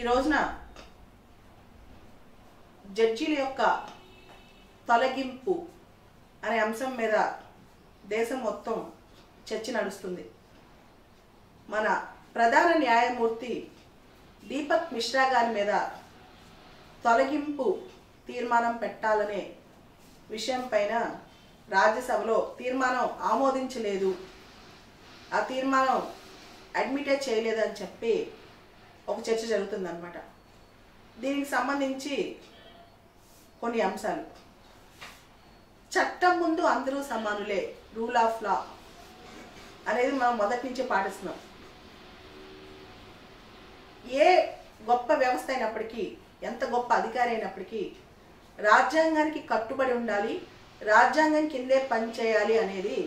ఈ రోజున జడ్జీల యొక్క తొలగింపు అనే అంశం మీద దేశం మొత్తం చర్చ నడుస్తుంది. మన ప్రధాన న్యాయమూర్తి దీపక్ మిశ్రా గారి మీద తొలగింపు తీర్మానం పెట్టాలనే విషయం పైన రాజ్యసభలో తీర్మానం ఆమోదించలేదు. ఆ తీర్మానం అడ్మిటే చేయలేదని చెప్పి ఒక చర్చ జరుగుతుందనమాట దీనికి సంబంధించి కొన్ని అంశాలు. చట్టం ముందు అందరూ సమానులే రూల్ ఆఫ్ లా అనేది మనం మొదటి నుంచి పాటిస్తున్నాం. ఏ గొప్ప వ్యవస్థ అయినప్పటికీ ఎంత గొప్ప అధికారి అయినప్పటికీ రాజ్యాంగానికి కట్టుబడి ఉండాలి రాజ్యాంగం కిందే పనిచేయాలి అనేది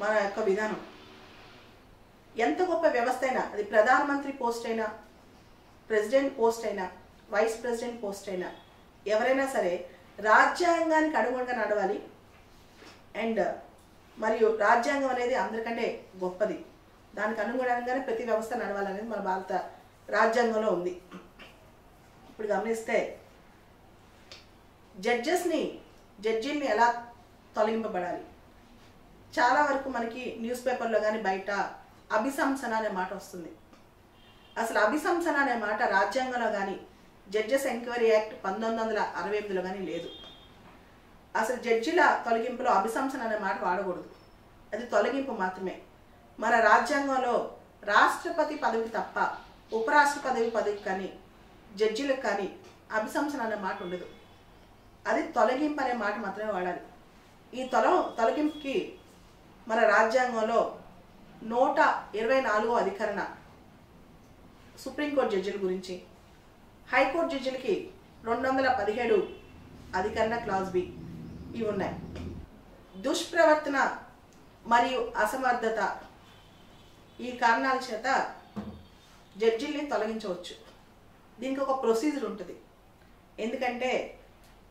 మన యొక్క విధానం. ఎంత గొప్ప వ్యవస్థ అయినా అది ప్రధానమంత్రి పోస్ట్ అయినా ప్రెసిడెంట్ పోస్ట్ అయినా వైస్ ప్రెసిడెంట్ పోస్ట్ అయినా ఎవరైనా సరే రాజ్యాంగానికి అనుగుణంగా నడవాలి. అండ్ మరియు రాజ్యాంగం అనేది అందరికంటే గొప్పది. దానికి అనుగుణంగానే ప్రతి వ్యవస్థ నడవాలనేది మన భారత రాజ్యాంగంలో ఉంది. ఇప్పుడు గమనిస్తే జడ్జెస్ని జడ్జిని ఎలా తొలగింపబడాలి? చాలా వరకు మనకి న్యూస్ పేపర్లో కానీ బయట అభిశంసన అనే మాట వస్తుంది. అసలు అభిశంసన అనే మాట రాజ్యాంగంలో కానీ జడ్జెస్ ఎంక్వైరీ యాక్ట్ పంతొమ్మిది వందల అరవై ఎనిమిదిలో కానీ లేదు. అసలు జడ్జిల తొలగింపులో అభిశంసన అనే మాట వాడకూడదు. అది తొలగింపు మాత్రమే. మన రాజ్యాంగంలో రాష్ట్రపతి పదవికి తప్ప ఉపరాష్ట్రపతి పదవికి కానీ జడ్జిలకు కానీ అభిశంసన అనే మాట ఉండదు. అది తొలగింపు అనే మాట మాత్రమే వాడాలి. ఈ తొల తొలగింపుకి మన రాజ్యాంగంలో నూట ఇరవై నాలుగో అధికరణ సుప్రీంకోర్టు జడ్జిల గురించి. హైకోర్టు జడ్జిలకి రెండు వందల పదిహేడు అధికరణ క్లాస్ బి ఇవి ఉన్నాయి. దుష్ప్రవర్తన మరియు అసమర్థత ఈ కారణాల చేత జడ్జిల్ని తొలగించవచ్చు. దీనికి ఒక ప్రొసీజర్ ఉంటుంది. ఎందుకంటే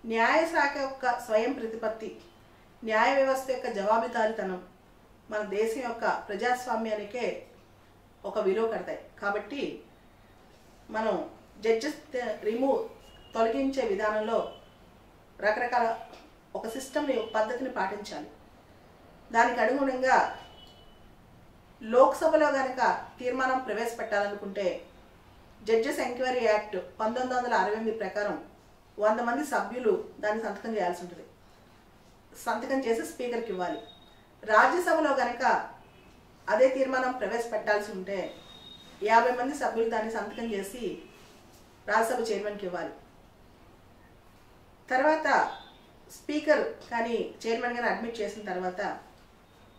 న్యాయశాఖ యొక్క స్వయం ప్రతిపత్తి న్యాయ వ్యవస్థ యొక్క జవాబుదారితనం మన దేశం యొక్క ప్రజాస్వామ్యానికే ఒక విలువ కడతాయి. కాబట్టి మనం జడ్జెస్ రిమూవ్ తొలగించే విధానంలో రకరకాల ఒక సిస్టమ్ని ఒక పద్ధతిని పాటించాలి. దానికి అనుగుణంగా లోక్సభలో కనుక తీర్మానం ప్రవేశపెట్టాలనుకుంటే జడ్జెస్ ఎంక్వైరీ యాక్ట్ పంతొమ్మిది వందల అరవై ఎనిమిది ప్రకారం వంద మంది సభ్యులు దాన్ని సంతకం చేయాల్సి ఉంటుంది. సంతకం చేసి స్పీకర్కి ఇవ్వాలి. రాజ్యసభలో కనుక అదే తీర్మానం ప్రవేశపెట్టాల్సి ఉంటే యాభై మంది సభ్యులు దాన్ని సంతకం చేసి రాజ్యసభ చైర్మన్కి ఇవ్వాలి. తర్వాత స్పీకర్ కానీ చైర్మన్ కానీ అడ్మిట్ చేసిన తర్వాత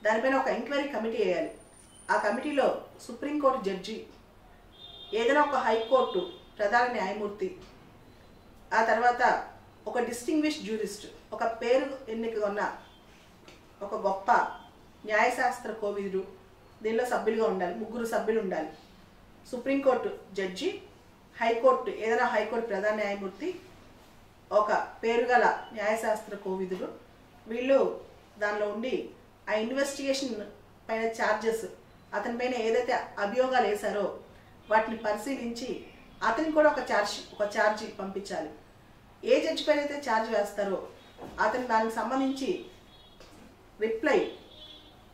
దానిపైన ఒక ఎంక్వైరీ కమిటీ వేయాలి. ఆ కమిటీలో సుప్రీంకోర్టు జడ్జి ఏదైనా ఒక హైకోర్టు ప్రధాన న్యాయమూర్తి ఆ తర్వాత ఒక డిస్టింగ్విష్ జ్యూరిస్ట్ ఒక పేరు ఎన్నిక ఉన్న ఒక గొప్ప న్యాయశాస్త్ర కోవిదుడు. దీనిలో సభ్యులుగా ఉండాలి. ముగ్గురు సభ్యులు ఉండాలి. Supreme court judge high court ఏదైనా హైకోర్టు ప్రధాన న్యాయమూర్తి ఒక పేరుగల న్యాయశాస్త్ర కోవిదుడు. వీళ్ళు దానిలో ఉండి ఆ ఇన్వెస్టిగేషన్ పైన ఛార్జెస్ అతని పైన ఏదైతే అభియోగాలు వేశారో వాటిని పరిశీలించి అతనికి కూడా ఒక ఛార్జ్ ఒక ఛార్జ్ పంపించాలి. ఏ జడ్జి పైన అయితే ఛార్జ్ వేస్తారో అతను దానికి సంబంధించి రిప్లై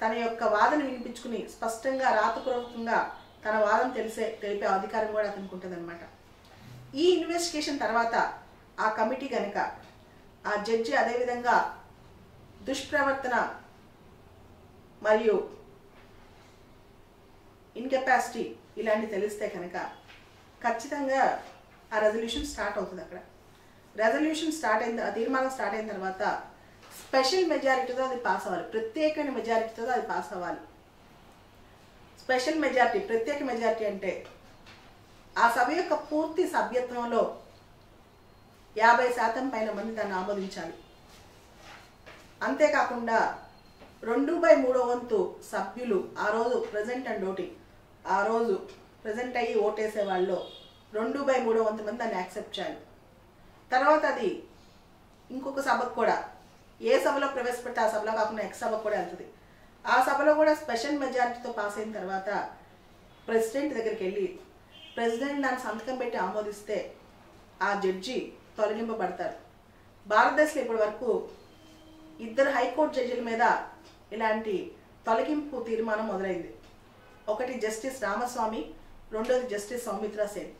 తన యొక్క వాదన వినిపించుకుని స్పష్టంగా రాతపూర్వకంగా తన వాదన తెలిసే తెలిపే అధికారం కూడా అతనికి ఉంటుందన్నమాట. ఈ ఇన్వెస్టిగేషన్ తర్వాత ఆ కమిటీ కనుక ఆ జడ్జి అదేవిధంగా దుష్ప్రవర్తన మరియు ఇన్కెపాసిటీ ఇలాంటి తెలిస్తే కనుక ఖచ్చితంగా ఆ రెజల్యూషన్ స్టార్ట్ అవుతుంది అక్కడ. రెజల్యూషన్ స్టార్ట్ అయిన ఆ తీర్మానం స్టార్ట్ అయిన తర్వాత స్పెషల్ మెజారిటీతో అది పాస్ అవ్వాలి. ప్రత్యేకమైన మెజారిటీతో అది పాస్ అవ్వాలి. స్పెషల్ మెజారిటీ ప్రత్యేక మెజారిటీ అంటే ఆ సభ యొక్క పూర్తి సభ్యత్వంలో యాభై శాతం పైన మంది దాన్ని ఆమోదించాలి. అంతేకాకుండా రెండు బై మూడో వంతు సభ్యులు ఆ రోజు ప్రజెంట్ అండ్ ఓటింగ్. ఆ రోజు ప్రజెంట్ అయ్యి ఓటేసే వాళ్ళు రెండు బై మూడో వంతు మంది దాన్ని యాక్సెప్ట్ చేయాలి. తర్వాత అది ఇంకొక సభకు కూడా ఏ సభలో ప్రవేశపెట్టి ఆ సభలో కాకుండా ఎక్స్ సభ కూడా వెళ్తుంది. ఆ సభలో కూడా స్పెషల్ మెజారిటీతో పాస్ అయిన తర్వాత ప్రెసిడెంట్ దగ్గరికి వెళ్ళి ప్రెసిడెంట్ దాని సంతకం పెట్టి ఆమోదిస్తే ఆ జడ్జి తొలగింపబడతారు భారతదేశంలో ఇప్పటి వరకు ఇద్దరు హైకోర్టు జడ్జిల మీద ఇలాంటి తొలగింపు తీర్మానం మొదలైంది. ఒకటి జస్టిస్ రామస్వామి రెండోది జస్టిస్ సౌమిత్రా సేన్.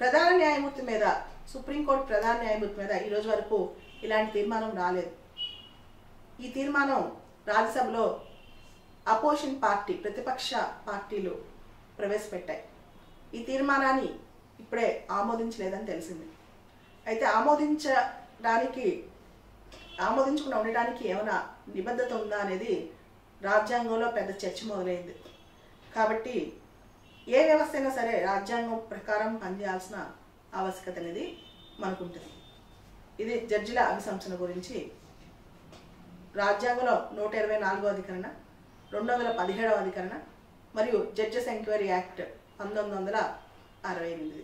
ప్రధాన న్యాయమూర్తి మీద సుప్రీంకోర్టు ప్రధాన న్యాయమూర్తి మీద ఈ రోజు వరకు ఇలాంటి తీర్మానం రాలేదు. ఈ తీర్మానం రాజ్యసభలో అపోజిషన్ పార్టీ ప్రతిపక్ష పార్టీలు ప్రవేశపెట్టాయి. ఈ తీర్మానాన్ని ఇప్పుడే ఆమోదించలేదని తెలిసింది. అయితే ఆమోదించడానికి ఆమోదించకుండా ఉండడానికి ఏమైనా నిబద్ధత ఉందా అనేది రాజ్యాంగంలో పెద్ద చర్చ మొదలైంది. కాబట్టి ఏ వ్యవస్థ అయినా సరే రాజ్యాంగం ప్రకారం పనిచేయాల్సిన ఆవశ్యకత అనేది మనకు ఉంటుంది ఇది జడ్జిల అభిశంసన గురించి రాజ్యాంగంలో నూట ఇరవై నాలుగో అధికరణ రెండు వందల పదిహేడవ అధికరణ మరియు జడ్జెస్ ఎంక్వైరీ యాక్ట్ పంతొమ్మిది వందల అరవై ఎనిమిది.